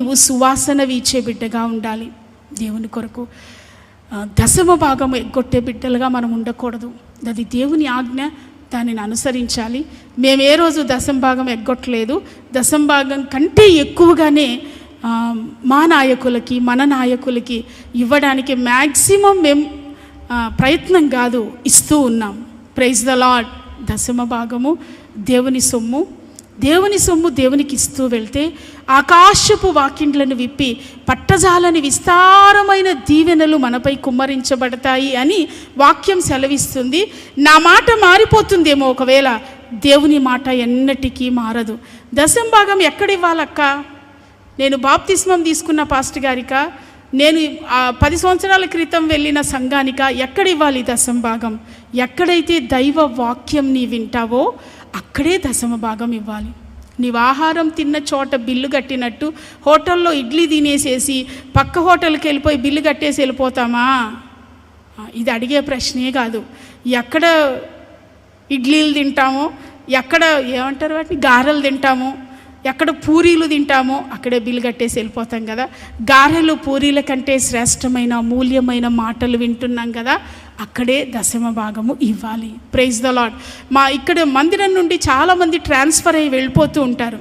నువ్వు సువాసన వీచే బిడ్డగా ఉండాలి. దేవుని కొరకు దశమ భాగం ఎగ్గొట్టే బిడ్డలుగా మనం ఉండకూడదు. అది దేవుని ఆజ్ఞ దానిని అనుసరించాలి. మేము ఏ రోజు దశం భాగం ఎగ్గొట్టలేదు. దశం భాగం కంటే ఎక్కువగానే మా నాయకులకి మన నాయకులకి ఇవ్వడానికి మ్యాక్సిమం మేము ప్రయత్నం కాదు ఇస్తూ ఉన్నాం. ప్రైజ్ ద లాడ్ దశమ భాగము దేవుని సొమ్ము దేవుని సొమ్ము దేవునికి ఇస్తూ వెళ్తే ఆకాశపు వాకిండ్లను విప్పి పట్టజాలని విస్తారమైన దీవెనలు మనపై కుమ్మరించబడతాయి అని వాక్యం సెలవిస్తుంది. నా మాట మారిపోతుందేమో ఒకవేళ దేవుని మాట ఎన్నటికీ మారదు. దశం భాగం ఎక్కడ ఇవ్వాలక్క నేను బాప్తిస్మం తీసుకున్న పాస్టర్ గారిక నేను పది సంవత్సరాల క్రితం వెళ్ళిన సంఘానిక ఎక్కడ ఇవ్వాలి దశం భాగం? ఎక్కడైతే దైవ వాక్యం నీ వింటావో అక్కడే దశమ భాగం ఇవ్వాలి. నీవు ఆహారం తిన్న చోట బిల్లు కట్టినట్టు హోటల్లో ఇడ్లీ తినేసేసి పక్క హోటల్కి వెళ్ళిపోయి బిల్లు కట్టేసి వెళ్ళిపోతామా? ఇది అడిగే ప్రశ్నే కాదు. ఎక్కడ ఇడ్లీలు తింటామో ఎక్కడ ఏమంటారు వాటిని? గారెలు తింటామో ఎక్కడ పూరీలు తింటామో అక్కడే బిల్లు కట్టేసి వెళ్ళిపోతాం కదా. గారెలు పూరీల కంటే శ్రేష్టమైన అమూల్యమైన మాటలు వింటున్నాం కదా. అక్కడే దశమ భాగము ఇవ్వాలి. ప్రైజ్ ద లాడ్ మా ఇక్కడ మందిరం నుండి చాలామంది ట్రాన్స్ఫర్ అయ్యి వెళ్ళిపోతూ ఉంటారు.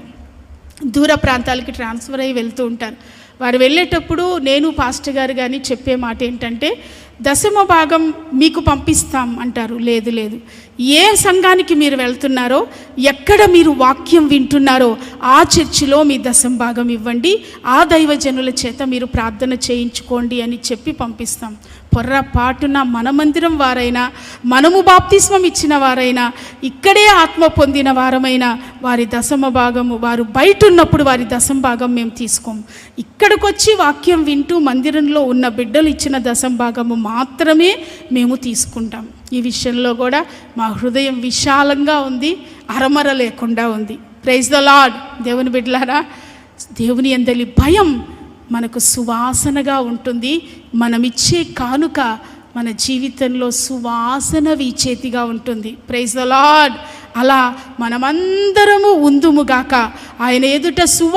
దూర ప్రాంతాలకి ట్రాన్స్ఫర్ అయ్యి వెళ్తూ ఉంటారు. వారు వెళ్ళేటప్పుడు నేను పాస్టర్ గారు కానీ చెప్పే మాట ఏంటంటే దశమ భాగం మీకు పంపిస్తాం అంటారు. లేదు లేదు. ఏ సంఘానికి మీరు వెళ్తున్నారో ఎక్కడ మీరు వాక్యం వింటున్నారో ఆ చర్చిలో మీ దశమ భాగం ఇవ్వండి. ఆ దైవజనుల చేత మీరు ప్రార్థన చేయించుకోండి అని చెప్పి పంపిస్తాం. పొర్రపాటున మన మందిరం వారైనా మనము బాప్తిస్మం ఇచ్చిన వారైనా ఇక్కడే ఆత్మ పొందిన వారమైనా వారి దశమ భాగము వారు బయట ఉన్నప్పుడు వారి దశమ భాగం మేము తీసుకోము ఇక్కడికి వచ్చి వాక్యం వింటూ మందిరంలో ఉన్న బిడ్డలు ఇచ్చిన దశమ భాగము మాత్రమే మేము తీసుకుంటాం. ఈ విషయంలో కూడా మా హృదయం విశాలంగా ఉంది అరమర లేకుండా ఉంది. ప్రైజ్ ద లాడ్ దేవుని బిడ్డలారా దేవుని అందలి భయం మనకు సువాసనగా ఉంటుంది. మనమిచ్చే కానుక మన జీవితంలో సువాసన వీచేతిగా ఉంటుంది. ప్రైజ్ ద లాడ్ అలా మనమందరము ఉందుముగాక ఆయన ఎదుట సువా